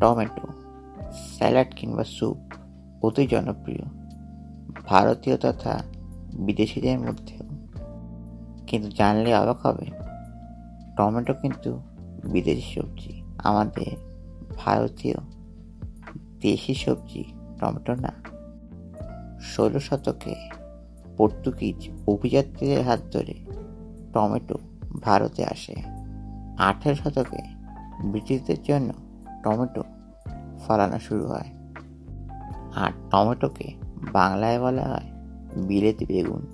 Tomato, salad কিংবা soup অতি জনপ্রিয়, ভারতীয় তথা বিদেশিদের মধ্যেও। কিন্তু জানলে অবাক হবে, টমেটো কিন্তু বিদেশি সবজি, আমাদের ভারতীয় দেশি সবজি টমেটো না। ষোলো শতকে পর্তুগিজ অভিযাত্রীদের হাত ধরে টমেটো ভারতে আসে। আঠেরো শতকে ব্রিটিশদের জন্য টমেটো ফলানো শুরু হয়। আর টমেটোকে বাংলায় বলা হয় বিলেতি বেগুন।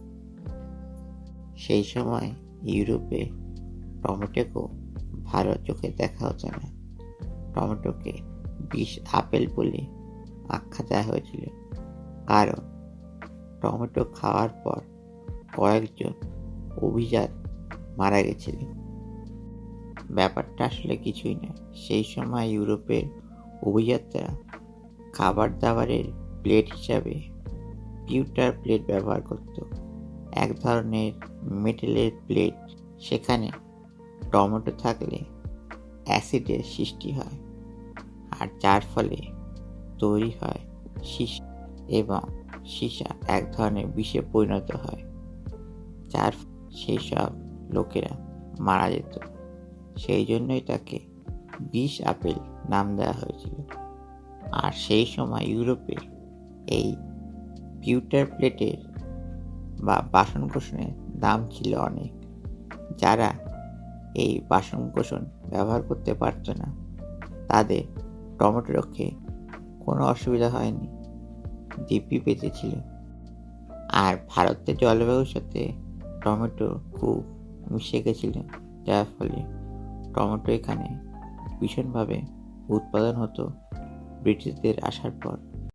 সেই সময় ইউরোপে টমেটোকেও ভালো চোখে দেখা হতো না। টমেটোকে বিষ আপেল বলে আখ্যা দেওয়া হয়েছিল। কারণ টমেটো খাওয়ার পর কয়েকজন অভিজাত মারা গেছিলেন। ব্যাপারটা আসলে কিছুই নয়। সেই সময় ইউরোপের অভিযাত্রা খাবার দাবারের প্লেট হিসাবে পিউটার প্লেট ব্যবহার করত। এক ধরনের মেটেলের প্লেট, সেখানে টমেটো থাকলে অ্যাসিডের সৃষ্টি হয় আর যার ফলে তৈরি হয় সীসা এবং সীসা এক ধরনের বিষে পরিণত হয়, যার সেই সব লোকেরা মারা যেত। সেই জন্যই তাকে বিষ আপেল নাম দেওয়া হয়েছিল। আর সেই সময় ইউরোপে এই পিউটার প্লেটের বা বাসনকোসনের দাম ছিল অনেক। যারা এই বাসনকোসন ব্যবহার করতে পারত না, তাদের টমেটো রক্ষে কোনো অসুবিধা হয়নি। দিব্যি পেতেছিল আর ভারতের জলবায়ুর সাথে টমেটো খুব মিশে গেছিল, যার ফলে টমেটো এখানে ভীষণভাবে উৎপাদন হতো ব্রিটিশদের আসার পর।